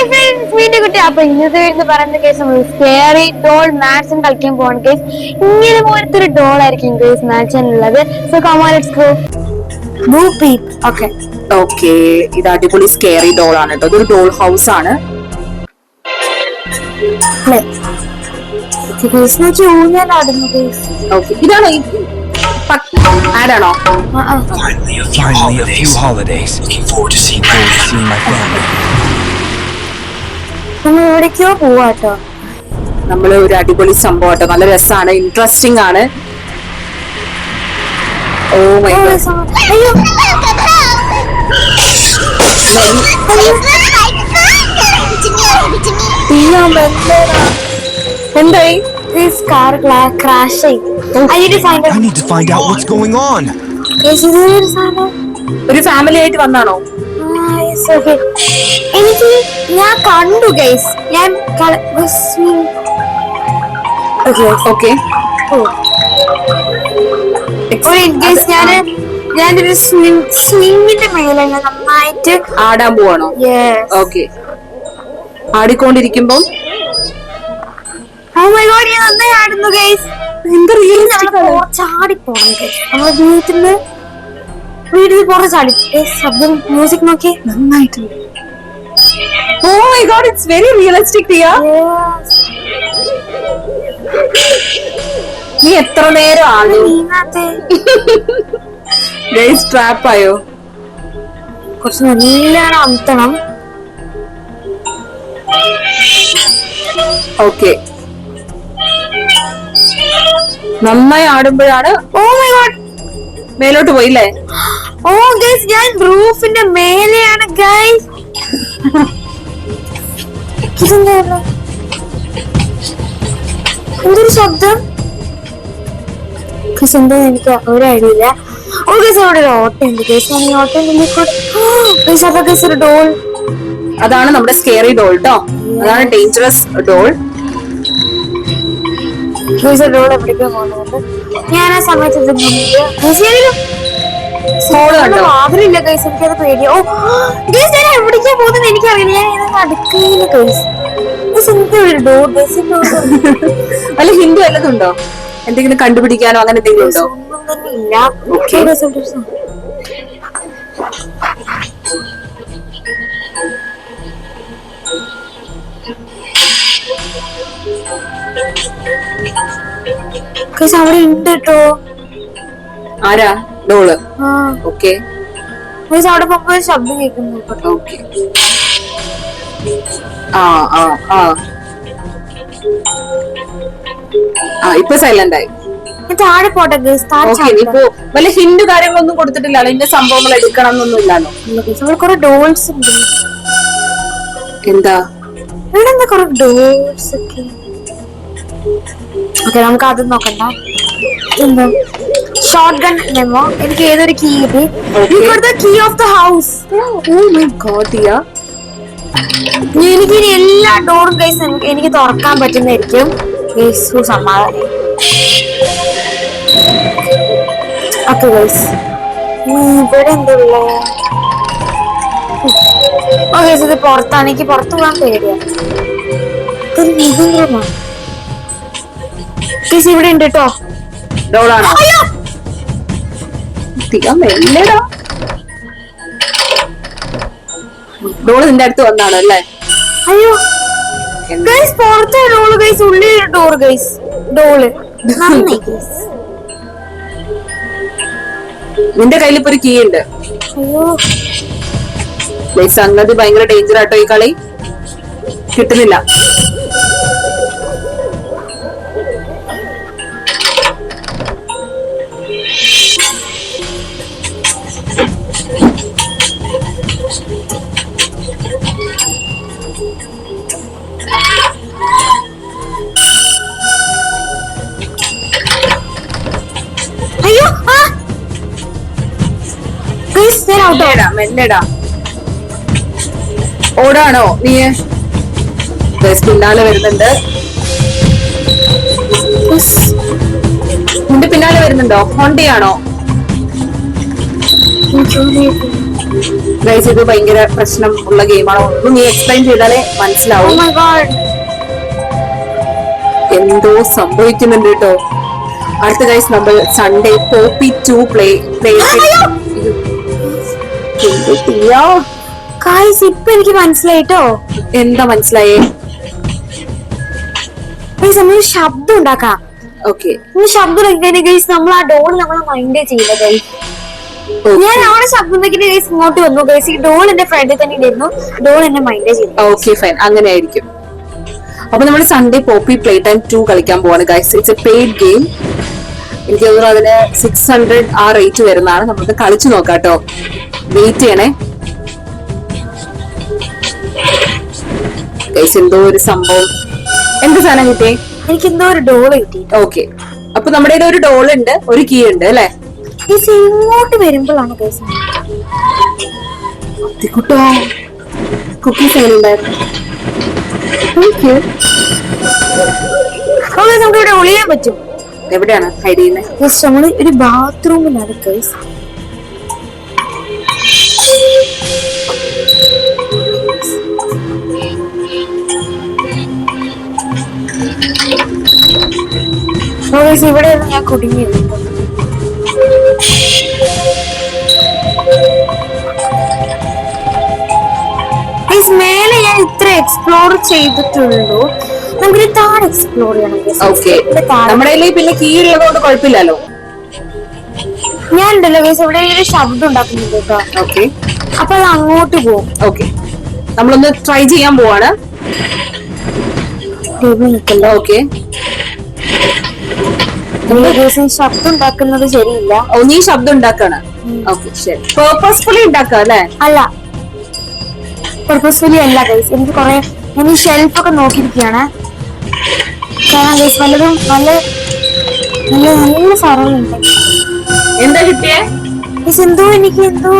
Hi friends വീണ്ടും കുട്ടി അപ്പൊ ഇന്നത്തെ വീട് പറയുന്ന കേസ് നമ്മൾ സ്കേറി ഡോൾ മാത്സും കളിക്കാൻ പോകുന്ന കേസ് ഇങ്ങനെ പോലത്തെ ഒരു ഡോൾ ആയിരിക്കും കേസ് മാത്സിനുള്ളത് സോ കമാ ലെറ്റ്സ് ഗോ ബൂപ്പി ഓക്കെ ഓക്കെ ഇത് അടിപൊളി സ്കേറി ഡോൾ ആണ് കേട്ടോ ഇതൊരു ഡോൾ ഹൗസ് ആണ്. ഇതാണോ ആഡാണോ Finally, a few holidays. a few holidays. Looking forward to seeing my family. എവിടേക്കോ പോവാട്ടോ. നമ്മൾ ഒരു അടിപൊളി സംഭവം നല്ല രസമാണ് ഇൻട്രസ്റ്റിംഗ് ആണ്. ഓ my oh, I need to find out. What's going on. ഇതൊരു സാധനം. ഒരു ഫാമിലി ആയിട്ട് വന്നാണോ. എനിക്ക് ഞാൻ കണ്ടു ഗൈസ് ഞാൻ ഓക്കെ ഒരു ഗൈസ് ഞാൻ ഞാനൊരു സ്വിങ് സ്വിങ്ങിന്റെ മേലെ ഞാൻ നന്നായിട്ട് ആടാൻ പോവാണോ. ഓക്കെ ആടിക്കൊണ്ടിരിക്കുമ്പം? Oh നന്നായി ആടുന്നു ഗൈസ് എന്ത് ചാടി പോണം ഗൈസ് വീട്ടിൽ നിന്ന് വീട്ടിൽ പുറത്ത് ചാടി. ശബ്ദം മ്യൂസിക് നോക്കി നന്നായിട്ടുണ്ട് ഓ my God it's very realistic ടിയ നീ എത്ര നേരം നീങ്ങാത്തെ. ഗൈസ് ട്രാപ്പ് ആയോ? കുറച്ച് നല്ലോണം അമുത്തണം ഓക്കെ നന്നായി ആടുമ്പോഴാണ് ഓ മൈ ഗോഡ് മേലോട്ട് പോയില്ലേ? ഓ ഗൈസ് ഞാൻ റൂഫിന്റെ മേലെയാണ് ഗൈസ് ഇതെന്താ എന്തൊരു ശബ്ദം? ഗൈസ് എന്താ എനിക്ക് ഒരു ഐഡിയ ഇല്ല. ഓ ഗൈസ് അവിടെ ഒരു ഓട്ടോ ഉണ്ട് ഗൈസ് ഞാൻ ഈ ഓട്ടോ ഗൈസ് അപ്പൊ ഗൈസ് ഒരു ഡോൾ അതാണ് നമ്മുടെ സ്കേറി ഡോൾ ട്ടോ. അതാണ് ഡേഞ്ചറസ് ഡോൾ ഗൈസ് ഡോൾ എവിടേക്കാ പോകുന്നത്? ഞാൻ ആ സമയത്ത് മാതിരില്ല ഗൈസ് എനിക്കത് പേടിയാ. ഞാൻ എവിടേക്കാ പോകുന്നത് എനിക്കറിയില്ല. ഞാൻ ഡോർ ഗൈസ് ഡോർ വല്ല ഹിന്ദു വല്ലതുണ്ടോ എന്തെങ്കിലും കണ്ടുപിടിക്കാനോ അങ്ങനെ എന്തെങ്കിലും ഉണ്ടോ? ഇല്ല. അവിടെ ഉണ്ട് കേട്ടോ ആരാ? ഡോൾ. ഓക്കെ. അവിടെ പോകുമ്പോ ഒരു ശബ്ദം കേൾക്കുന്നു ഓക്കെ. ആ ആ ആ. ആ ഇപ്പൊ സൈലന്റ് ആയി. താഴെ പോട്ടെ ഇപ്പോ വല്ല ഹിന്ദു കാര്യങ്ങളൊന്നും കൊടുത്തിട്ടില്ലല്ലോ? ഇന്ന സംഭവങ്ങൾ എടുക്കണം എന്നൊന്നും ഇല്ലല്ലോ കുറെ ഡോൾസ് ഉണ്ട്. എന്താ? ഇവിടെ എന്താ കുറെ ഡോൾസ് ഒക്കെ? ഓക്കെ നമുക്ക് അത് നോക്കണ്ട. എന്താ? ഷോർട്ട് ഗൺ മെമ്മോ എനിക്ക് ഏതൊരു key Okay. Key of the house oh my God yeah എനിക്ക് എല്ലാ ഡോറും കൈസ് എനിക്ക് തുറക്കാൻ പറ്റുന്നതായിരിക്കും. യേശു സമാധാനം. ഓക്കെ ഗൈസ് ഇവിടെ എന്തുള്ള? ഓക്കെ ഇത് പുറത്താണ്. എനിക്ക് പുറത്തു പോകാൻ പേടിയാണ് ഇതൊരു ഇവിടെ ഉണ്ട് കേട്ടോ ഡോളാണോ ദിയ മെല്ലടാ ഡോൾ നിന്റെ അടുത്ത് വന്നാണ് അല്ലേ അയ്യോ ഗൈസ് പുറത്തെ ഡോൾ ഗൈസ് ഉള്ളിൽ ഡോർ ഗൈസ് ഡോൾ. ഗൈസ് നിന്റെ കയ്യിൽ ഇപ്പൊ ഒരു കീ ഉണ്ട്. അയ്യോ. ലൈക് സംഗതി ഭയങ്കര ഡേഞ്ചർ ആട്ടോ ഈ കളി. കിട്ടുന്നില്ല. ഞാൻ ഔട്ട് മെല്ലെടാ ഓടാണോ നീ? പിന്നാലെ വരുന്നുണ്ട്. നിന്റെ പിന്നാലെ വരുന്നുണ്ടോ? ഹോണ്ടിയാണോ? ഗൈസ് ഇത് ഭയങ്കര പ്രശ്നം ഉള്ള ഗെയിമാണോ. ഒന്ന് നീ എക്സ്പ്ലെയിൻ ചെയ്താലേ മനസ്സിലാവും. ഗോഡ് എന്തോ സംഭവിക്കുന്നുണ്ട് കേട്ടോ. അടുത്ത ഗൈസ് നമ്മൾ Sunday Poppy two play play ഇപ്പൊ എനിക്ക് മനസ്സിലായിട്ടോ എന്താ മനസ്സിലായേ? നമ്മൾ ശബ്ദം ഉണ്ടാക്കാം. ഓക്കെ നമ്മൾ ശബ്ദം ഉണ്ടാക്കി ഗൈസ് നമ്മൾ ആ ഡോൾ നമ്മളെ മൈൻഡ് ചെയ്യില്ല ഗൈസ് ഞാൻ അവിടെ ശബ്ദം ഗൈസ് ഇങ്ങോട്ട് വന്നു. ഗൈസ് ഈ ഡോൾ എന്റെ ഫ്രണ്ടിൽ തന്നെ ഉണ്ടായിരുന്നു ഡോൾ എന്നെ മൈൻഡ് ചെയ്യില്ല ഓക്കെ ഫൈൻ അങ്ങനെ ആയിരിക്കും. അപ്പൊ നമ്മൾ Sunday Poppy play time to കളിക്കാൻ പോവാണ് guys it's a paid game എനിക്ക് തോന്നുന്നു അതിന് സിക്സ് ഹൺഡ്രഡ് ആ റേറ്റ് വരുന്നതാണ്. നമുക്ക് കളിച്ചു നോക്കാം കേട്ടോ വെയിറ്റ് ചെയ്യണേ. എന്തോ ഒരു സംഭവം. എന്ത് സാധനം കിട്ടി എനിക്ക് എന്തോ ഒരു ഡോൾ കിട്ടി. ഓക്കെ അപ്പൊ നമ്മുടെ കയ്യിൽ ഒരു ഡോൾ ഉണ്ട് ഒരു കീ ഉണ്ട് അല്ലെ? ഇങ്ങോട്ട് വരുമ്പോഴാണ് കുട്ടോ കുക്കീസ് എങ്ങനെ ഉണ്ടായിരുന്നു. Thank you. നമുക്ക് ഇവിടെ ഒളിയാൻ പറ്റും. എവിടെയാണ് ഹൈഡ് ചെയ്യുന്നത് ഗൈസ് നമ്മൾ ഒരു ബാത്റൂമിലാണ് കേസ് ഇവിടെയാണ് ഞാൻ കുടുങ്ങിയത്. മേലെ ഞാൻ ഇത്ര എക്സ്പ്ലോർ ചെയ്തിട്ടുള്ളൂ. നമുക്കൊരു താഴെ എക്സ്പ്ലോർ ചെയ്യണം. ഓക്കെ നമ്മുടെ കയ്യിൽ പിന്നെ കീ ഉള്ളതുകൊണ്ട് കുഴപ്പമില്ലല്ലോ? ഞാൻ ഉണ്ടല്ലോ ഗൈസ് ഇവിടെ ഒരു ശബ്ദം ഉണ്ടാക്കുന്നുണ്ട് കേട്ടോ. ഓക്കെ അപ്പൊ അത് അങ്ങോട്ട് പോകും. ഓക്കെ നമ്മളൊന്ന് ട്രൈ ചെയ്യാൻ പോവാണ്. നിൽക്കല്ലോ? ഓക്കെ ശബ്ദം ഉണ്ടാക്കുന്നത് ശരിയില്ല. ഓ നീ ശബ്ദം ഉണ്ടാക്കാണ്. ഓക്കെ ശരി. പേർപ്പസ്ഫുള്ളി ഉണ്ടാക്കുക അല്ലെ? അല്ല. പർപ്പസ്ഫുള്ളി അല്ല ഗൈസ് എനിക്ക് കുറെ ഞാൻ ഈ ഷെൽഫ് ഒക്കെ നോക്കിയിരിക്കുകയാണ്. കാരണം ഗൈസ് നല്ല നല്ല നല്ല സാധനങ്ങളുണ്ട്. എന്താ കിട്ടിയേ? എന്തോ എനിക്ക് എന്തോ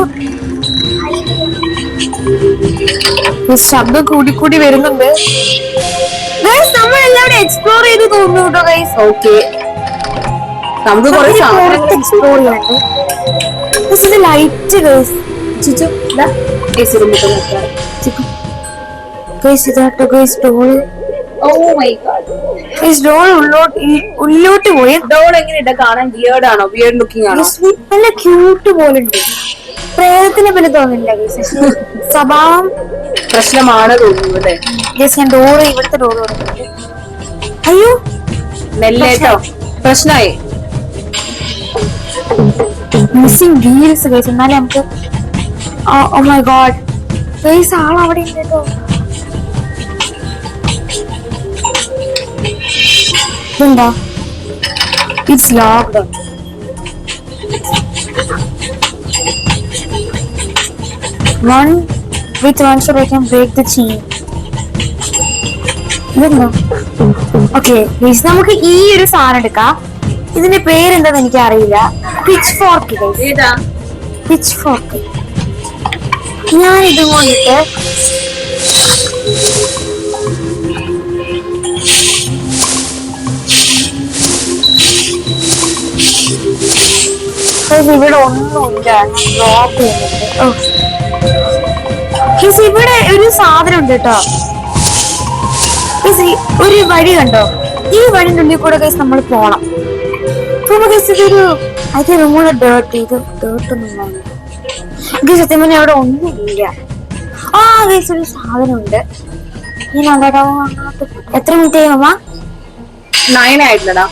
ശബ്ദം കൂടി കൂടി വരുന്നുണ്ട്. നമ്മൾ എല്ലാവരും എക്സ്പ്ലോർ ചെയ്ത് തോന്നുന്നു കേട്ടോ ഗൈസ് ഓക്കെ നമുക്ക് കുറെ എക്സ്പ്ലോർ ഇത് ലൈറ്റ് ഗൈസ് ചിച്ചു ഗൈസ് ഇതാട്ടോ ഗൈസ് ഡോൾ ഡോൾ ഉള്ളോട്ട് ഉള്ളിലോട്ട് പോയി. ഡോൾ എങ്ങനെയുണ്ട് കാണാൻ വിയേർഡ് ആണോ? വിയേർഡ് ലുക്കിംഗ് ആണോ? നല്ല ക്യൂട്ട് പോലെ ഉണ്ട്. പ്രേതത്തിനെ പോലെ തോന്നില്ല ഗൈസ് സ്വഭാവം. പ്രശ്നമാണ് തോന്നുന്നു അല്ലേ? ഗൈസ് ഞാൻ ഡോറ് ഇവിടുത്തെ ഡോറ് അയ്യോ. നെല്ലേട്ടോ പ്രശ്നമായി. മിസ്സിംഗ് ഡീൽസ് ഗൈസ് എന്നാലേ നമുക്ക് ഓ മൈ ഗോഡ് ഗൈസ് ആളവിടെ ഉണ്ട് കേട്ടോ. ഇതുണ്ടോ it's locked one with one shot I can break the chain. ഇതെന്താ ഓക്കെ നമുക്ക് ഈ ഒരു സാധനം എടുക്കാം. ഇതിന്റെ പേരെന്താന്ന് എനിക്ക് അറിയില്ല പിച്ച് ഫോർക്ക് പിച്ച് ഫോർക്ക് ഞാൻ ഇതും കൊണ്ടിട്ട് ഇവിടെ ഒന്നുമില്ല. ഒരു സാധനം ഉണ്ട് കേട്ടോ ഒരു വഴി കണ്ടോ? ഈ വഴിന്റെ ഉള്ളിൽ കൂടെ കേസ് നമ്മൾ പോണം. അപ്പൊ ഗൈസ് ഇതൊരു അത് നമ്മുടെ ഡേർട്ട് ഇത് ഡേർട്ട് ഒന്നും ഗൈസ് സത്യം പറഞ്ഞാൽ അവിടെ ഒന്നുമില്ല. ആ ഗൈസ് ഒരു സാധനം ഉണ്ട് ഈ നല്ലടോ എത്ര മിനിറ്റ് ആയി അമ്മ നയൻ ആയിട്ടില്ലടാ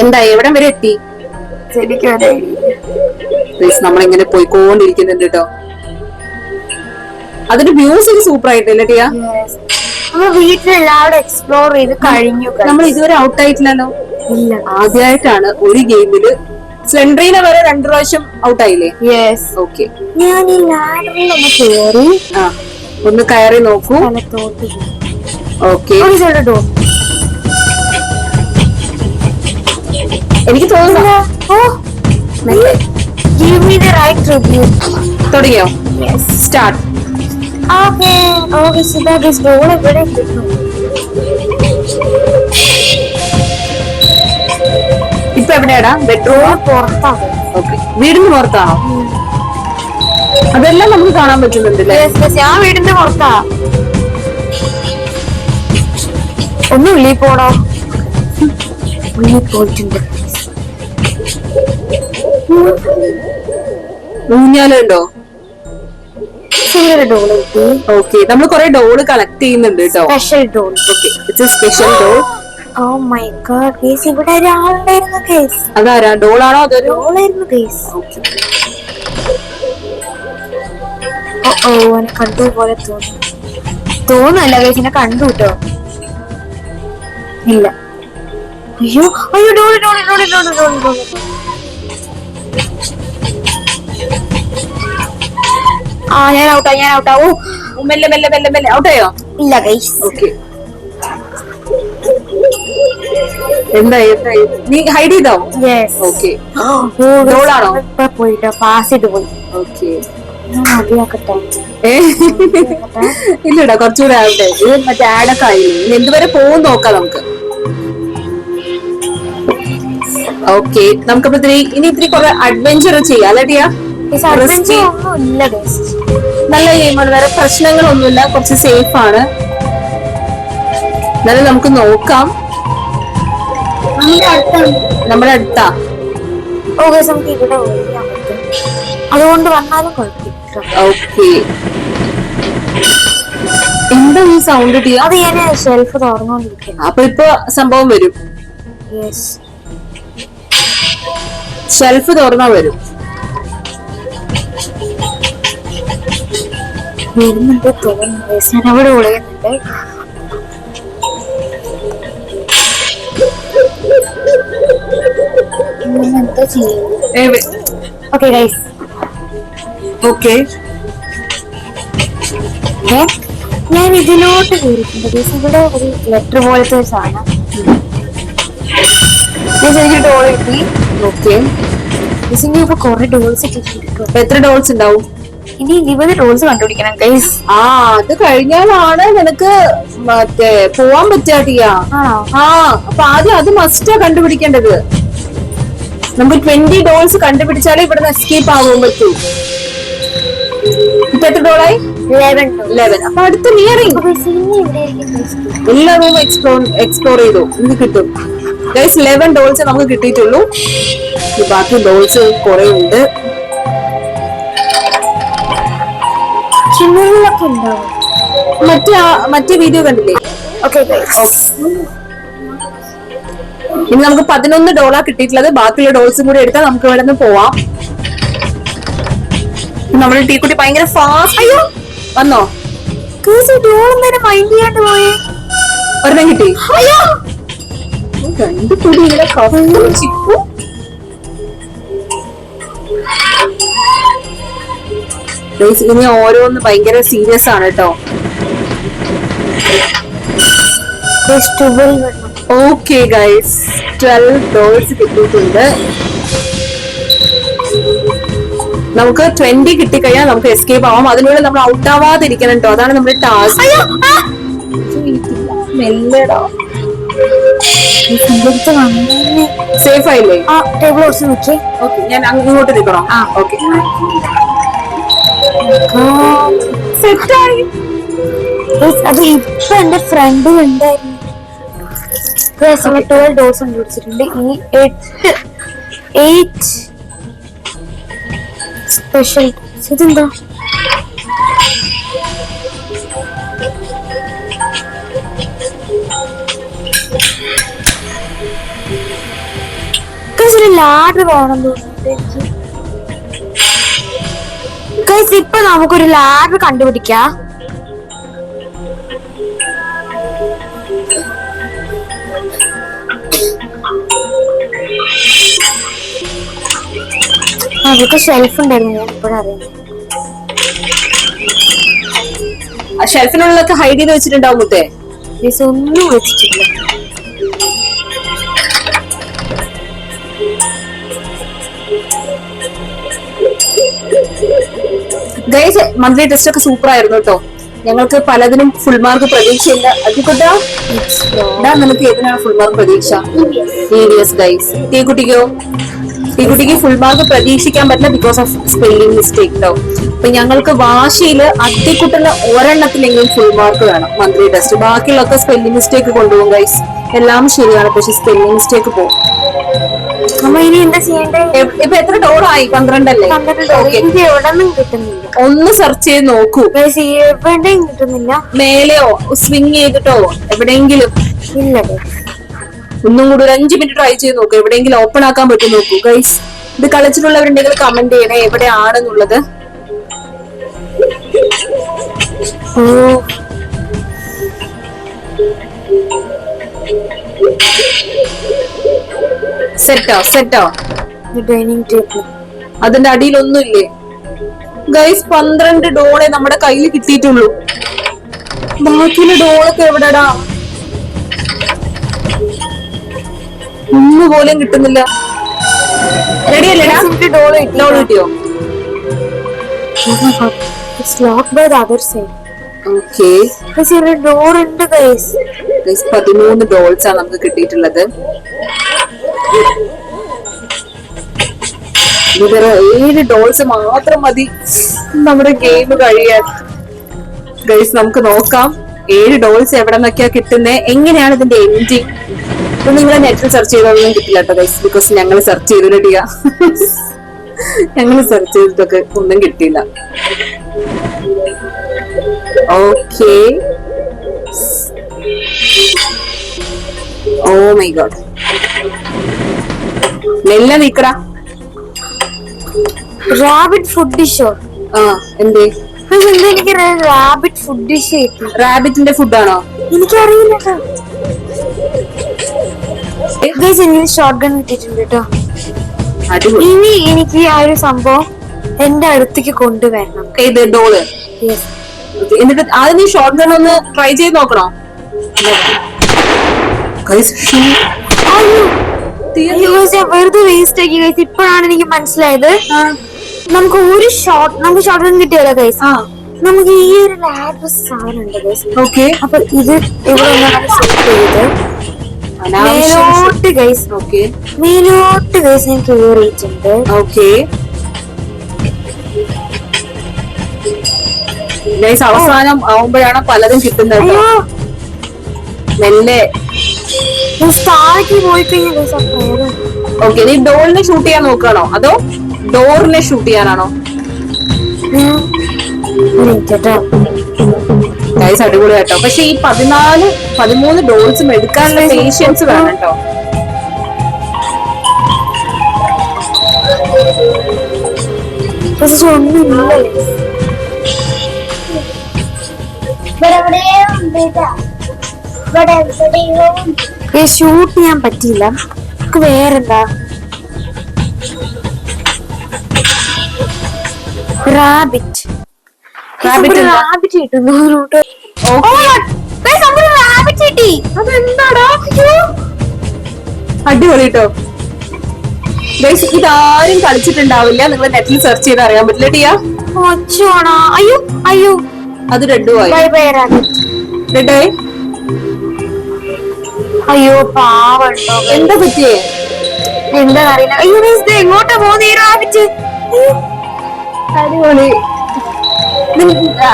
എന്താ എവിടം വരെ എത്തി? ശരിക്കും അതെ. പ്ലീസ് നമ്മളിങ്ങനെ പോയിക്കൊണ്ടിരിക്കുന്നുണ്ട് കേട്ടോ അതിന്റെ മ്യൂസിക് സൂപ്പർ ആയിട്ടില്ല ടിയ? വീട്ടിലെല്ലാവരും എക്സ്പ്ലോർ ചെയ്ത് കഴിഞ്ഞു നമ്മൾ ഇതുവരെ ഔട്ട് ആയിട്ടില്ലല്ലോ? ഇല്ല. ആദ്യമായിട്ടാണ് ഒരു ഗെയിമിൽ സ്ലെൻഡ്രീനെ വരെ രണ്ടു പ്രാവശ്യം ഔട്ട് ആയില്ലേ? യെസ് ഓക്കെ ഞാൻ ഈ ലാഡറിൽ ഒന്ന് കയറി ആ ഒന്ന് കയറി നോക്കൂ ഓക്കെ ഓക്കെ എനിക്ക് തോന്നുന്നു ഓ. Give me the right review തുടങ്ങിയോ? Start okay okay guys door എവിടെ ഇപ്പൊ എവിടെയാടാ? ബെഡ്റൂം പുറത്താണ്. ഓക്കെ വീടിന് പുറത്താണോ? അതെല്ലാം നമുക്ക് കാണാൻ പറ്റുന്നുണ്ട് അല്ലേ Yes, yes, ഞാൻ വീടിന്റെ പുറത്താ. ഒന്ന് ഉള്ളിൽ പോണോ? ഉള്ളിൽ പോയിട്ടുണ്ട്. ഊഞ്ഞാലുണ്ടോ? ഓക്കെ നമ്മൾ കൊറേ ഡോൾ കളക്ട് ചെയ്യുന്നുണ്ട് കേട്ടോ special doll okay it's a special doll oh my God guys ഇവിടെ ഒരാളുണ്ടായിരുന്നു ഗൈസ് അതാരാ? ഡോളാണോ അതൊരു ഡോളായിരുന്നു ഗൈസ് ഓ എന്നെ കണ്ടു പോലെ തോന്നുന്നു തോന്നല്ല ഗൈസ് എന്നെ കണ്ടു കേട്ടോ ഇല്ല. അയ്യോ അയ്യോ doll doll doll doll doll doll ആ ഞാൻ ഔട്ടാ ഞാൻ ഔട്ടാ ഓ മെല്ലെ മെല്ലെ മെല്ലെ മെല്ലെ. ഔട്ടായോ ഇല്ല ഗൈസ് ഓക്കെ എന്തായി എന്തായി? നീ ഹൈഡ് ചെയ്തോ? യെസ് ഓക്കെ പോയിട്ടോ പാസ് ചെയ്ത് പോയി. ഓക്കെ ഇല്ലടാ കുറച്ചുകൂടെ ആവട്ടെ. ഇത് മറ്റേ ആഡൊക്കെ ആയില്ലേ? ഇനി എന്തുവരെ പോകും നോക്കാം നമുക്ക്. ഓക്കെ നമുക്കപ്പോ ഇത്തിരി ഇനി ഇത്തിരി കുറെ അഡ്വഞ്ചർ ചെയ്യാം. അല്ലേ നല്ല ഗെയിമാണ് വേറെ പ്രശ്നങ്ങളൊന്നുമില്ല. കുറച്ച് സേഫ് ആണ്. എന്നാലും നമുക്ക് നോക്കാം. നമ്മുടെ അടുത്താ. നമുക്ക് ഇവിടെ അതുകൊണ്ട് വന്നാലും കുഴപ്പമില്ല. ഓക്കെ എന്താ ഈ സൗണ്ട് അത് ഞാൻ ഷെൽഫ് തുറന്നുകൊണ്ടിരിക്കുന്നു. അപ്പൊ ഇപ്പൊ സംഭവം വരും. ഷെൽഫ് തുറന്നാ വരും. വരുന്നുണ്ട് തോന്നുന്നു. ഞാൻ അവിടെ ഒളിയുന്നുണ്ട് ഞാൻ എന്താ ചെയ്യുന്നത് ഓക്കെ ഗൈസ് ഓക്കെ. ഞാൻ ഇതിലോട്ട് കയറിയിട്ടുണ്ട് ഇവിടെ ഒരു ലെറ്റർ പോലത്തെ ഒരു സാധനം. ഗൈസ് എനിക്ക് ഡോൾ കിട്ടി. ഓക്കെ ഗൈസ് ഇനി ഇപ്പൊ കുറെ ഡോൾസ് കിട്ടിയിട്ടുണ്ട് എത്ര ഡോൾസ് ഉണ്ടാവും? ഇനി ഇരുപത് ഡോൾസ് കണ്ടുപിടിക്കണം ഗൈസ് ആ അത് കഴിഞ്ഞാലാണ് നിനക്ക് മറ്റേ പോവാൻ പറ്റാട്ടിയ ആ അപ്പൊ ആദ്യം അത് മസ്റ്റാ കണ്ടുപിടിക്കേണ്ടത്. നമുക്ക് ട്വന്റി ഡോൾസ് കണ്ടുപിടിച്ചാലേ ഇവിടുന്ന് എസ്കേപ്പ് ആവാൻ പറ്റൂ. ഇപ്പൊ എത്ര ഡോളായി ലെവൻ അപ്പൊ അടുത്ത നിയറിംഗ് എല്ലാ റൂം എക്സ്പ്ലോർ എക്സ്പ്ലോർ ചെയ്തു. ഇത് കിട്ടും. ഗൈസ് ലെവൻ ഡോൾസ് നമുക്ക് കിട്ടിയിട്ടുള്ളൂ. ബാക്കി ഡോൾസ് കുറെ ഉണ്ട്. ഉണ്ടാവും മറ്റേ വീഡിയോ കണ്ടില്ലേ? ഓക്കെ ഇനി നമുക്ക് പതിനൊന്ന് ഡോളാ കിട്ടിയിട്ടുള്ളത്. ബാക്കിയുള്ള ഡോൾസും കൂടി എടുത്താൽ നമുക്ക് ഇവിടെ നിന്ന് പോവാം. നമ്മുടെ ടീക്കുട്ടി ഭയങ്കര ഫാസ്റ്റ് അയ്യോ വന്നോ? ഡോൾ നേരെ മൈൻഡ് ചെയ്യാണ്ട് പോയേ. ഒരെണ്ണം കിട്ടി. അയ്യോ! രണ്ട് പൊടി ചിപ്പും Guys, ഇനി ഓരോന്ന് ഭയങ്കര സീരിയസ് ആണ് കേട്ടോ ഓക്കെ ഗൈസ് ട്വൽവ് ഡോൾസ് കിട്ടിയിട്ടുണ്ട്. നമുക്ക് ട്വന്റി കിട്ടിക്കഴിഞ്ഞാൽ നമുക്ക് എസ്കേപ്പ് ആവാം. അതിനുള്ളിൽ നമ്മൾ ഔട്ട് ആവാതിരിക്കണം കേട്ടോ അതാണ് നമ്മുടെ ടാസ്ക് മെല്ലടാ. സേഫ് ആയില്ലേ ആ ടേബിൾ കുറച്ച് നിൽക്കേ ഓക്കെ ഞാൻ ഇങ്ങോട്ട് നിൽക്കണോ? ആ ഓക്കെ. സെറ്റായി. അത് ഇപ്പൊ എന്റെ ഫ്രണ്ട് ഉണ്ടായിരുന്നു ട്വൽവ് ഡോസ് കണ്ടുപിടിച്ചിട്ടുണ്ട്. ഈ എട്ട് എയ്റ്റ് സ്പെഷ്യൽ ഇതെന്താ? ഒരു ലാഡർ വേണം തോന്നുന്നുണ്ട് എനിക്ക്. ഇപ്പൊ നമുക്കൊരു ലാഡർ കണ്ടുപിടിക്കാം. അവർക്ക് ഷെൽഫ് ഉണ്ടായിരുന്നു ഞാൻ ഇപ്പോഴറിയാം ആ ഷെൽഫിനുള്ളിലൊക്കെ ഹൈഡ് ചെയ്ത് വെച്ചിട്ടുണ്ടാവും മുത്തേ. ഒന്നും വെച്ചിട്ടില്ല. ഗൈസ് മന്ത്ലി ടെസ്റ്റ് ഒക്കെ സൂപ്പർ ആയിരുന്നു കേട്ടോ ഞങ്ങൾക്ക് പലതിനും ഫുൾ മാർക്ക് പ്രതീക്ഷയില്ല. അതിക്കൊണ്ടാ നിനക്ക് ഏതിനാണ് ഫുൾ മാർക്ക് പ്രതീക്ഷ? എസ് ഗൈസ് തീക്കുട്ടിക്കോ? ഈ കുട്ടിക്ക് ഫുൾ മാർക്ക് പ്രതീക്ഷിക്കാൻ പറ്റില്ല ബിക്കോസ് ഓഫ് സ്പെല്ലിംഗ് മിസ്റ്റേക്ക് കേട്ടോ അപ്പൊ ഞങ്ങൾക്ക് വാശിയിൽ അത്തിക്കുട്ടുള്ള ഒരെണ്ണത്തിലെങ്കിലും ഫുൾ മാർക്ക് വേണം മന്ത്രി ടെസ്റ്റ് ബാക്കിയുള്ളൊക്കെ സ്പെല്ലിംഗ് മിസ്റ്റേക്ക് കൊണ്ടുപോകും ഗൈസ് എല്ലാം ശരിയാണ് പക്ഷെ സ്പെല്ലിംഗ് മിസ്റ്റേക്ക് പോകും നമ്മ ഇനി എന്താ ചെയ്യണ്ടേ? ഇപ്പൊ എത്ര ഡോളായി പന്ത്രണ്ടല്ലേ. എനിക്ക് എവിടെന്നും കിട്ടുന്നില്ല. ഒന്ന് സെർച്ച് ചെയ്ത് നോക്കൂ. എവിടെയും കിട്ടുന്നില്ല. മേലെയോ? സ്വിങ് ചെയ്തിട്ടോ? എവിടെയെങ്കിലും? ഇല്ല. ഒന്നും കൂടി ഒരു അഞ്ചു മിനിറ്റ് ട്രൈ ചെയ്ത് നോക്കൂ. എവിടെയെങ്കിലും ഓപ്പൺ ആക്കാൻ പറ്റും നോക്കൂ. ഗൈസ് ഇത് കളിച്ചിട്ടുള്ളവരുണ്ടെങ്കിൽ കമന്റ് ചെയ്യണേ. എവിടെയാണെന്നുള്ളത്? ഓ. സെറ്റോ സെറ്റോ ഡൈനിങ് ടേബിൾ അതിന്റെ അടിയിലൊന്നുമില്ലേ? ഗൈസ് പന്ത്രണ്ട് ഡോളെ നമ്മുടെ കയ്യിൽ കിട്ടിയിട്ടുള്ളൂ. ബാക്കിയുള്ള ഡോളൊക്കെ എവിടെടാ? ഒന്നുപോലും കിട്ടുന്നില്ല. റെഡിയല്ലേടാ എനിക്ക് ഡോൾ ഡോൾ കിട്ടിയോ? പതിമൂന്ന് ഡോൾസ് ആണ് നമുക്ക് കിട്ടിയിട്ടുള്ളത്. ഇതൊരു ഏഴ് ഡോൾസ് മാത്രം മതി. നമ്മുടെ ഗെയിം കഴിയാൻ. ഗൈസ് നമുക്ക് നോക്കാം. ഏഴ് ഡോൾസ് എവിടെ നിന്നൊക്കെയാ കിട്ടുന്നത് എങ്ങനെയാണ് ഇതിന്റെ എൻഡിങ് ഇത് നിങ്ങൾ നെറ്റിൽ സെർച്ച് ചെയ്തൊന്നും കിട്ടില്ല കേട്ടോ ഗൈസ് ബിക്കോസ് ഞങ്ങൾ സെർച്ച് ചെയ്ത് റെഡിയാ ഞങ്ങൾ സെർച്ച് ചെയ്തിട്ടൊക്കെ ഒന്നും കിട്ടിയില്ല. ഓക്കേ ഓ മൈ ഗോഡ് മെല്ലെ നീക്കടാ. റാബിറ്റ് ഫുഡ് ഡിഷോ ആ എന്തേ? എനിക്ക് റാബിറ്റ് ഫുഡ് ഡിഷ് റാബിറ്റിന്റെ ഫുഡാണോ എനിക്കറിയില്ല എനിക്ക് ഷോർട്ട് ഗൺ കിട്ടിയിട്ടുണ്ട് കേട്ടോ. ഇനി എനിക്ക് ആ ഒരു സംഭവം എന്റെ അടുത്തേക്ക് കൊണ്ടുവരണം. ഇത് ഡോൾ എന്നിട്ട് ആദ്യം നീ ഷോർട്ട് ഗൺ ഒന്ന് ട്രൈ ചെയ്ത് നോക്കണോ? വെറുതെ വേസ്റ്റ് ആക്കി ഗൈസ് ഇപ്പോഴാണ് എനിക്ക് മനസ്സിലായത്. നമുക്ക് ഒരു ഷോർട്ട് നമുക്ക് ഷോർട്ട് ഗൺ കിട്ടിയല്ലോ ആ. നമുക്ക് ഈ ഒരു ലാബ് സാധനം ഉണ്ട് ഓക്കെ അപ്പൊ ഇത് ഇവിടെ ഒന്നാണ് സെറ്റ് ചെയ്ത് മേലോട്ട് ഗൈസ് ഓക്കെ മേലോട്ട് ഗൈസ് ഞാൻ കയറിയിട്ടുണ്ട് ഓക്കെ ഗൈസ് അവസാനം ആവുമ്പോഴാണ് പലതും കിട്ടുന്നത് മെല്ലെ. താഴേക്ക് പോയി കഴിഞ്ഞാൽ ഓക്കെ നീ ഡോറിനെ ഷൂട്ട് ചെയ്യാൻ നോക്കുകയാണോ അതോ ഡോറിനെ ഷൂട്ട് ചെയ്യാനാണോ? ഗൈസ് അടിപൊളി കേട്ടോ പക്ഷെ ഈ പതിനാല് പതിമൂന്ന് ഡോൾസും എടുക്കാനുള്ള പേഷ്യൻസ് വേണം കേട്ടോ പക്ഷെ ഷൂട്ട് ചെയ്യാൻ പറ്റിയില്ല. നമുക്ക് വേറെന്താ? റാബിറ്റ് കിട്ടുന്നു. കിട്ടി. അതെന്താടാ. അടിപൊളി കേട്ടോ ഇതാരും കളിച്ചിട്ടുണ്ടാവില്ല. നിങ്ങൾ നെറ്റിൽ സെർച്ച് ചെയ്ത് അറിയാൻ പറ്റില്ല ടിയാ. അയ്യോ അയ്യോ. അത് രണ്ടു ആയി. ബൈ ബൈ റാബിറ്റ് റെഡായി അയ്യോ പാവണ്ടോ എന്താ പറ്റിയേ? എന്താ അറിയില്ല. അയ്യോ ഇത് എങ്ങോട്ടാ പോകുന്നേ റാബിറ്റ്. അടിപൊളി.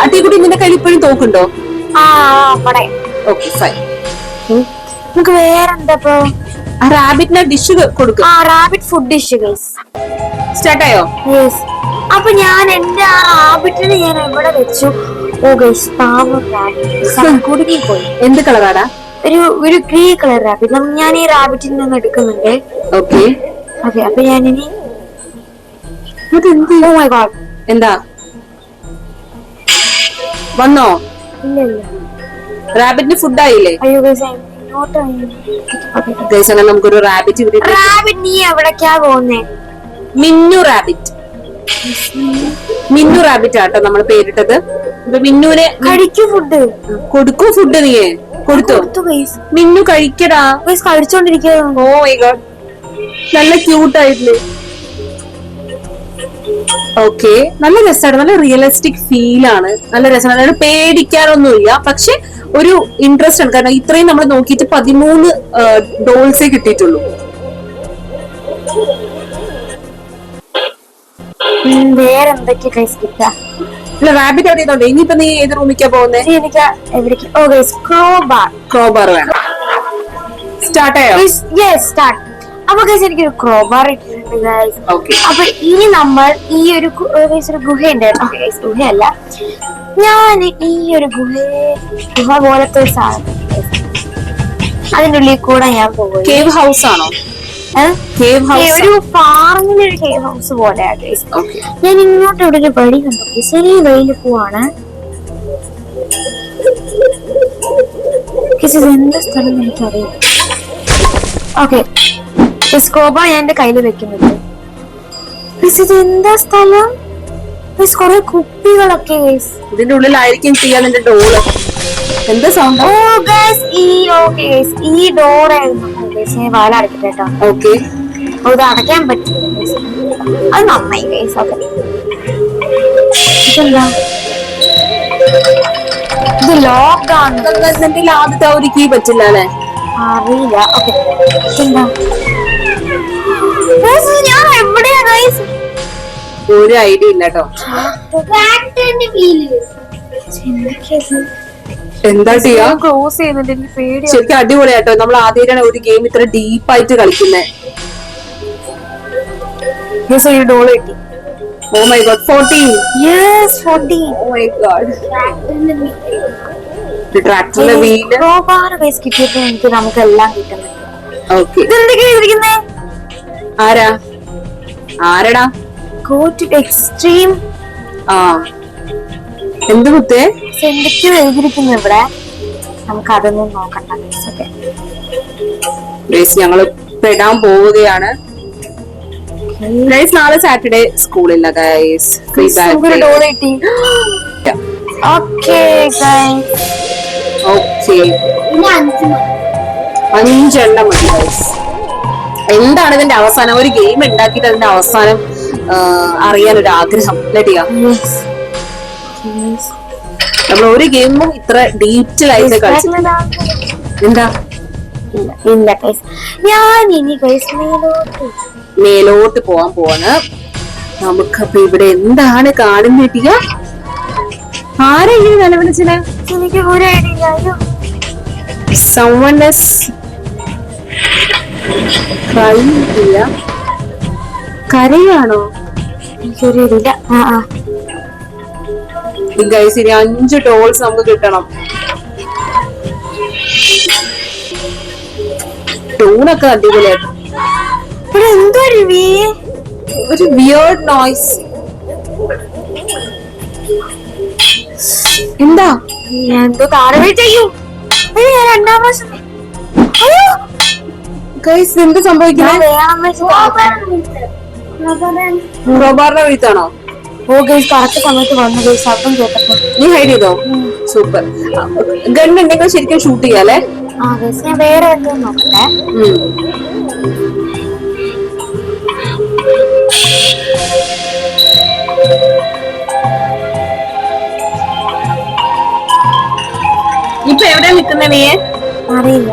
അട്ടിക്കുട്ടി നിന്റെ കയ്യിൽ ഇപ്പോഴും തോക്കുണ്ടോ? ആ അവിടെ ഓക്കെ ഫൈൻ നമുക്ക് വേറെന്താ ഇപ്പൊ? റാബിറ്റിനെ ഡിഷ് കൊടുക്കും. ആ റാബിറ്റ് ഫുഡ് ഡിഷ് സ്റ്റാർട്ട് സ്റ്റാർട്ടായോ യെസ് അപ്പൊ ഞാൻ എന്റെ ആ റാബിറ്റിനെ ഞാൻ എവിടെ വെച്ചു? ഓ ഗൈസ് പാവം റാബിറ്റ്. കുടുങ്ങി പോയി. എന്ത് കളറാടാ? ഒരു ഒരു ഗ്രീ കളർ റാബിറ്റ് ഞാൻ ഈ റാബിറ്റിൽ നിന്ന് എടുക്കുന്നുണ്ട്. ഓക്കെ. അതെ അപ്പൊ ഞാനിനി അതെന്ത്? ഓ മൈ ഗോഡ് എന്താ? വന്നോ? ഇല്ല ഇല്ല. റാബിറ്റിന് ഫുഡ് ആയില്ലേ? അയ്യോ ഗൈസ് നമുക്കൊരു റാബിറ്റ് ഇവിടെ റാബിറ്റ് നീ എവിടേക്കാ പോകുന്നേ മിന്നു റാബിറ്റ് മിന്നു റാബിറ്റ് ആട്ടോ നമ്മൾ പേരിട്ടത്. മിന്നുവിനെ കഴിക്കൂ ഫുഡ് കൊടുക്കൂ ഫുഡ് നീ കൊടുത്തു. മിന്നു കഴിക്കടാ. വൈസ് കഴിച്ചോണ്ടിരിക്കുന്നു ഓ മൈ ഗോഡ് നല്ല ക്യൂട്ട് ആയിട്ടില്ലേ? ഓക്കെ നല്ല രസമാണ്. നല്ല റിയലിസ്റ്റിക് ഫീൽ ആണ്. നല്ല രസമാണ്. അതായത് പേടിക്കാനൊന്നുമില്ല പക്ഷെ ഒരു ഇൻട്രസ്റ്റ് ആണ്. കാരണം ഇത്രയും നമ്മൾ നോക്കിയിട്ട് പതിമൂന്ന് ഡോൾസേ കിട്ടിയിട്ടുള്ളൂ. വേറെന്തൊക്കെ കിട്ടാ ഇല്ല റാബിറ്റ് അവിടെ ഇരുന്നോണ്ട് ഇനിയിപ്പോ നീ ഏത് റൂമിക്കാ പോകുന്നേ? എനിക്ക് എവിടേക്ക്? ഓ ഗൈസ് ക്രോബാർ ക്രോബാർ വേണം. സ്റ്റാർട്ട് ആയോ? യെസ് സ്റ്റാർട്ട് അപ്പൊ ഗൈസ് എനിക്കൊരു ക്രോബാർ ഇട്ടിട്ടുണ്ട് ഗൈസ് ഓക്കെ അപ്പൊ ഇനി നമ്മൾ ഈ ഒരു ഗു- guys ഒരു ഗുഹ ഉണ്ടായിരുന്നു ഗൈസ് ഗുഹയല്ല. ഞാൻ ഈ ഒരു ഗുഹ ഗുഹ പോലത്തെ ഒരു സാധനം. അതിന്റെ ഉള്ളിൽ കൂടെ ഞാൻ പോകും കേവ് ഹൗസ് ആണോ? കേവ് ഹൗസ് ഒരു ഫാറിങ്ങിന്റെ ഒരു കേവ് ഹൗസ് പോലെ ഞാൻ ഇങ്ങോട്ട് ഇവിടെ ഒരു വഴി കണ്ടു. ചെറിയ വഴിയിൽ പോവാണ്. എന്ത് സ്ഥലം എനിക്കറിയാം ഓക്കെ സ്കോബ ഞാൻ എന്റെ കയ്യിൽ വെക്കുന്നുണ്ട്. ഇത് എന്താ സ്ഥലം? കുറെ കുപ്പികളൊക്കെ ഇതിന്റെ ഉള്ളിലായിരിക്കും ചെയ്യാൻ എന്റെ എന്താ സൗണ്ട് ഓ ഗൈസ് ഈ ഓക്കെ ഈ ഡോർ ആയിരുന്നു. ഗൈസ് ഞാൻ വാല അടക്കട്ടെ കേട്ടോ. ഓക്കെ. ഓ, ഇത് അടയ്ക്കാൻ പറ്റില്ല. guys. അത് നന്നായി ഗൈസ് ഓക്കെ. ഇതെന്താ? ഇത് ലോക്ക് ആണ്. നിന്റെ ആദ്യത്തെ ഒരു കീ പറ്റില്ല അല്ലെ? അറിയില്ല. ഓക്കെ. ഇതെന്താ? Guys, ഞാൻ എവിടെയാ ഗൈസ് ഒരു ഐഡിയ ഇല്ല കേട്ടോ. എന്താ ചെയ്യാ? ക്ലോസ് ചെയ്യുന്നുണ്ട്. എനിക്ക് പേടി ശരിക്കും അടിപൊളിയാട്ടോ നമ്മൾ ആദ്യമായിട്ടാണ് ഒരു ഗെയിം ഇത്ര ഡീപ്പായിട്ട് കളിക്കുന്നത് യെസ് ഒരു ഡോൾ കിട്ടി ഓ my god fourteen yes fourteen oh my god ട്രാക്ടറിന്റെ wheel റോബാർ ഗൈസ് കിട്ടിയപ്പോ എനിക്ക് നമുക്ക് എല്ലാം കിട്ടുന്നുണ്ട് ഓക്കെ ഇതെന്തൊക്കെയാ ആരാ? ആരടാ? ഗോ ടു എക്സ്ട്രീം ആ. എന്ത് കുത്തേ? എന്തൊക്കെയോ എഴുതിയിരിക്കുന്നു ഇവിടെ. നമുക്ക് അതൊന്നും നോക്കണ്ട ഓക്കെ. ഗൈസ് ഞങ്ങൾ പെടാൻ പോവുകയാണ്. ഗൈസ് നാളെ സാറ്റർഡേ സ്കൂളില്ല ഗൈസ് അഞ്ചെണ്ണം മതി ഗൈസ് എന്താണ് ഇതിന്റെ അവസാനം? ഒരു ഗെയിം ഉണ്ടാക്കിയിട്ട് അതിന്റെ അവസാനം അറിയാൻ ഒരു ആഗ്രഹം. ലഡിയ നമ്മൾ ഒരു ഗെയിമും ഇത്ര ഡീറ്റെയിൽ ആയിട്ട് കളിച്ചിട്ടില്ല. എന്താ? ഇല്ല ഞാൻ ഇനി മേലോട്ട്. മേലോട്ട് പോവാൻ പോവാണ്. നമുക്കപ്പൊ ഇവിടെ എന്താണ് കാണുന്ന കിട്ടിയ? ആരെങ്കിലും നിലവിളിച്ചിന് എനിക്ക്. കരയാണോ? എനിക്കൊരു ഇല്ല ആ ആ. ഗൈസ് ഇനി അഞ്ച് ടോൾസ് നമുക്ക് കിട്ടണം. ടൂണൊക്കെ അടിപൊളിയായിട്ട് ഒരു വിയേർഡ് നോയ്സ് എന്താ? എന്തോ ചെയ്യൂ. രണ്ടാം പ്രാവശ്യം ഗൈസ് എന്ത് സംഭവിക്കുന്നത് വേണം വീഴ്ത്താണോ ഓ ഗൈസ് കറക്റ്റ് സമയത്ത് വന്നു ഗൈസ് ശബ്ദം കേട്ടപ്പോ നീ ഹൈഡ് ചെയ്തോ? സൂപ്പർ ഗൺ ഉണ്ടെങ്കിൽ ശരിക്കും ഷൂട്ട് ചെയ്യാല്ലേ ആ ഗൈസ് ഞാൻ വേറെ നോക്കട്ടെ. ഇപ്പൊ എവിടെ നിക്കുന്ന നീ? അറിയില്ല.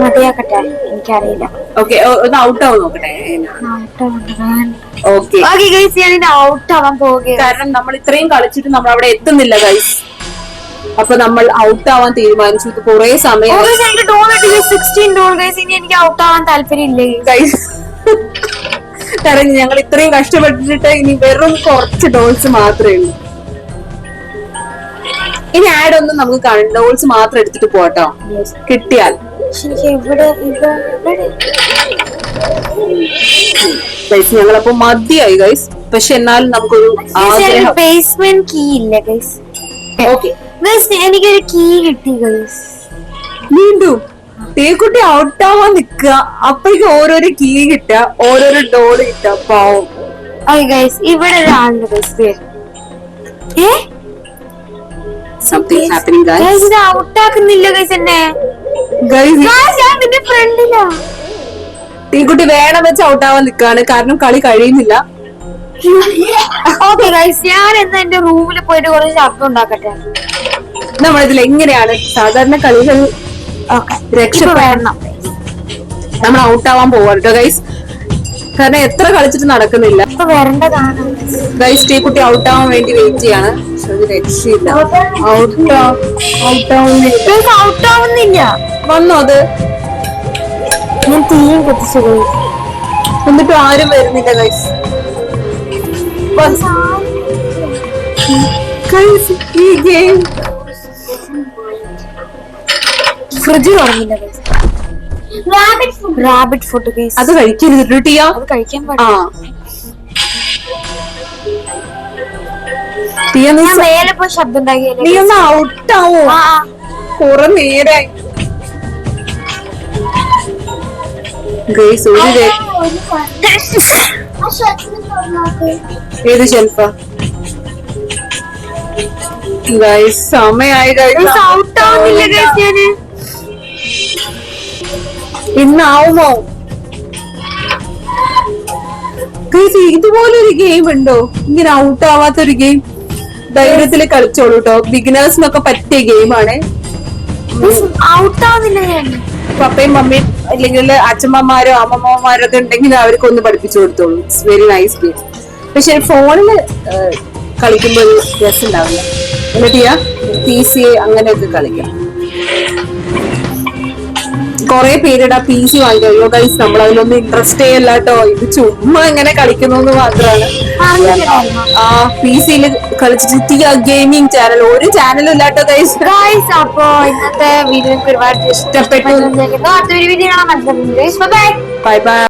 മതിയാക്കട്ടെ എനിക്കറിയില്ല. ഓക്കെ ഒന്ന് ഔട്ട് ആവും നോക്കട്ടെ. ഓക്കെ ഓക്കെ ഗൈസ് ഞാൻ ഔട്ട് ആവാൻ പോവുകയാണ്. കാരണം നമ്മൾ ഇത്രയും കളിച്ചിട്ട് നമ്മൾ അവിടെ എത്തുന്നില്ല ഗൈസ് അപ്പൊ നമ്മൾ ഔട്ട് ആവാൻ തീരുമാനിച്ചു. ഇത് കുറെ സമയം ഗൈസ് എനിക്ക് കിട്ടി സിക്സ്റ്റീൻ ഡോൾ ഗൈസ് ഇനി എനിക്ക് ഔട്ട് ആവാൻ താല്പര്യം ഇല്ല ഗൈസ് കാരണം ഞങ്ങൾ ഇത്രയും കഷ്ടപ്പെട്ടിട്ട് ഇനി വെറും കുറച്ച് ഡോൾസ് മാത്രമേ ഉള്ളൂ. ഇനി ആഡ് ഒന്നും നമുക്ക് ഡോൾസ് മാത്രം എടുത്തിട്ട് പോട്ടോ കിട്ടിയാൽ. ഇവിടെ ഇവിടെ ഇവിടെ ഗൈസ് ഞങ്ങളപ്പോ മതിയായി ഗൈസ് പക്ഷെ എന്നാലും നമുക്കൊരു ആഗ്രഹം. ബേസ്മെന്റ് കീ ഇല്ല ഗൈസ് ഓക്കെ ഗൈസ് എനിക്കൊരു കീ കിട്ടി ഗൈസ് വീണ്ടും. തേക്കുട്ടി ഔട്ട് ആവാൻ നിക്കുക അപ്പോഴേക്കും ഓരോരോ കീ കിട്ടുക ഓരോരോ ഡോർ കിട്ടുക. പാവം. ഗൈസ് ഇവിടെ ഒരാളുണ്ട് ഗൈസ് ഏ? സംതിങ് ഹാപ്പനിങ് ഗൈസ് ഇത് ഔട്ട് ആക്കുന്നില്ല ഗൈസ് എന്നെ. ഗൈസ് ഞാൻ നിന്റെ ഫ്രണ്ടിലാ തീക്കുട്ടി വേണം വെച്ച് ഔട്ടാവാൻ നിൽക്കാണ് കാരണം കളി കഴിയുന്നില്ല. ഓക്കെ ഗൈസ് ഞാൻ എന്നാ എന്റെ റൂമിൽ പോയിട്ട് കുറച്ച് ശബ്ദം ഉണ്ടാക്കട്ടെ. നമ്മളിതിൽ എങ്ങനെയാണ് സാധാരണ കളികൾ രക്ഷപ്പെടണം നമ്മൾ ഔട്ട് ആവാൻ പോവാണ് കേട്ടോ ഗൈസ് കാരണം എത്ര കളിച്ചിട്ട് നടക്കുന്നില്ല. ഗൈസ് ഈ കുട്ടി ഔട്ട് ആവാൻ വേണ്ടി വെയിറ്റ് ചെയ്യാണ്. രക്ഷയില്ല. ഔട്ട് ഔട്ട് ഔട്ട് ആവുന്നില്ല വന്നോ അത്? ഞാൻ തീയും കത്തിച്ചു പോയി എന്നിട്ടും ആരും വരുന്നില്ല ഗൈസ് ഗൈസ് ഈ ഗെയിം ഫ്രിഡ്ജ് തുറന്നില്ല റാബിറ്റ് ഫുഡ് ഗൈസ് അത് കഴിക്കരുത് ടിയ. അത് കഴിക്കാൻ പാടില്ല. നീ ഒന്ന് ഔട്ട് കൊറേ ആ, ആ. കുറെ നേരായി. ഗൈസ് ഒരു ഏത് ഷെൽഫ? ഗൈസ് സമയായി ഇന്നാവുമോ ഗൈസ് ഇതുപോലൊരു ഗെയിം ഉണ്ടോ? ഇങ്ങനെ ഔട്ട് ആവാത്ത ഒരു ഗെയിം ധൈര്യത്തിൽ കളിച്ചോളൂ കേട്ടോ ബിഗിനേഴ്സിനൊക്കെ പറ്റിയ ഗെയിമാണ് ഔട്ട് ആവുന്നില്ല പപ്പയും മമ്മിയും അല്ലെങ്കിൽ അച്ഛമ്മമാരോ അമ്മമ്മമാരോ ഒക്കെ ഉണ്ടെങ്കിൽ അവർക്ക് ഒന്ന് പഠിപ്പിച്ചു കൊടുത്തോളൂ. ഇറ്റ്സ് വെരി നൈസ് ഗെയിം പക്ഷെ ഫോണിൽ കളിക്കുമ്പോൾ ഒരു രസം ഉണ്ടാവില്ല. എന്നിട്ട് ചെയ്യാം പി സി അങ്ങനെയൊക്കെ കളിക്കാം. കുറെ പേരുടെ പി സി വാങ്ങിക്കും അയ്യോ ഗൈസ് നമ്മൾ അതിലൊന്നും ഇൻട്രസ്റ്റേ അല്ല കേട്ടോ ഇത് ചുമ്മാ ഇങ്ങനെ കളിക്കുന്നു മാത്രമാണ്? ആ പി സിയിൽ കളിച്ചിട്ട് ഗെയിമിംഗ് ചാനൽ ഒരു ചാനലും ഇല്ലാട്ടോ ഗൈസ് ഗൈസ് അപ്പോ ഇന്നത്തെ വീഡിയോ ഒരുപാട് ഇഷ്ടപ്പെട്ടു. അടുത്തൊരു വീഡിയോ കാണാൻ ബൈ ബൈ